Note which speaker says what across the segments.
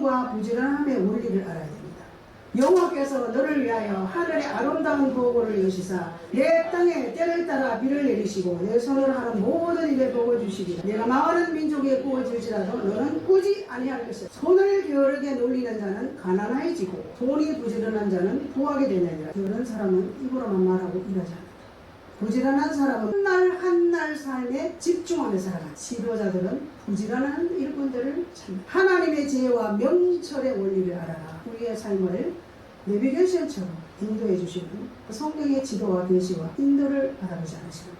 Speaker 1: 부지런과 부지런함의 원리를 알아야 됩니다. 여호와께서 너를 위하여 하늘의 아름다운 보고를 여시사 내 땅에 때를 따라 비를 내리시고 내 손으로 하는 모든 일에 복을 주시리라 내가 많은 민족에 구워질지라도 너는 꾸지 아니할 것이다 손을 게으르게 놀리는 자는 가난해지고 돈이 부지런한 자는 부하게 되느니라 그런 사람은 입으로만 말하고 일하지 않는다 부지런한 사람은 한 날 한 날 삶에 집중하며 살아가. 지도자들은 부지런한 일꾼들을 찾는다. 하나님의 지혜와 명철의 원리를 알아라. 우리의 삶을 내비게이션처럼 인도해 주시는 성령의 지도와 계시와 인도를 바라보지 않으십니까?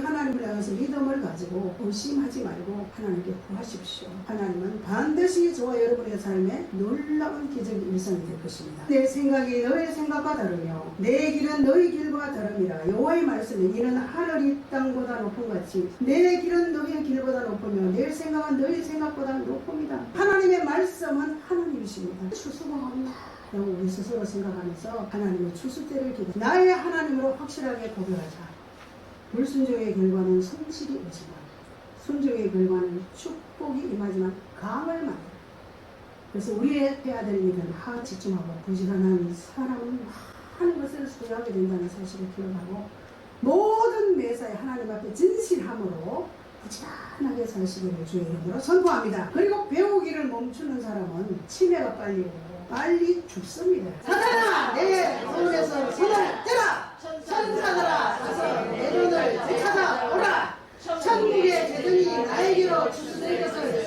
Speaker 1: 하나님을 향해서 믿음을 가지고 의심하지 말고 하나님께 구하십시오. 하나님은 반드시 저와 여러분의 삶에 놀라운 기적이 일성이 될 것입니다. 내 생각이 너의 생각과 다르며 내 길은 너의 길과 다릅니다. 여호와의 말씀에 이는 하늘이 땅보다 높은 같이 내 길은 너의 길보다 높으며 내 생각은 너의 생각보다 높습니다. 하나님의 말씀은 하나님이십니다. 추수가 없나? 라고 우리 스스로 생각하면서 하나님의 추수 때를 기도 나의 하나님으로 확실하게 고백하자. 불순종의 결과는 성실이 오지만 순종의 결과는 축복이 임하지만 강을 만들 그래서 우리의 해야 될 일은 하 집중하고 부지런한 사람은 많은 것을 소유하게 된다는 사실을 기억하고 모든 매사에 하나님 앞에 진실함으로 부지런하게 사시기를 주의 이름으로 선포합니다. 그리고 배우기를 멈추는 사람은 치매가 빨리 오고 빨리 죽습니다. 사탄아! 그래서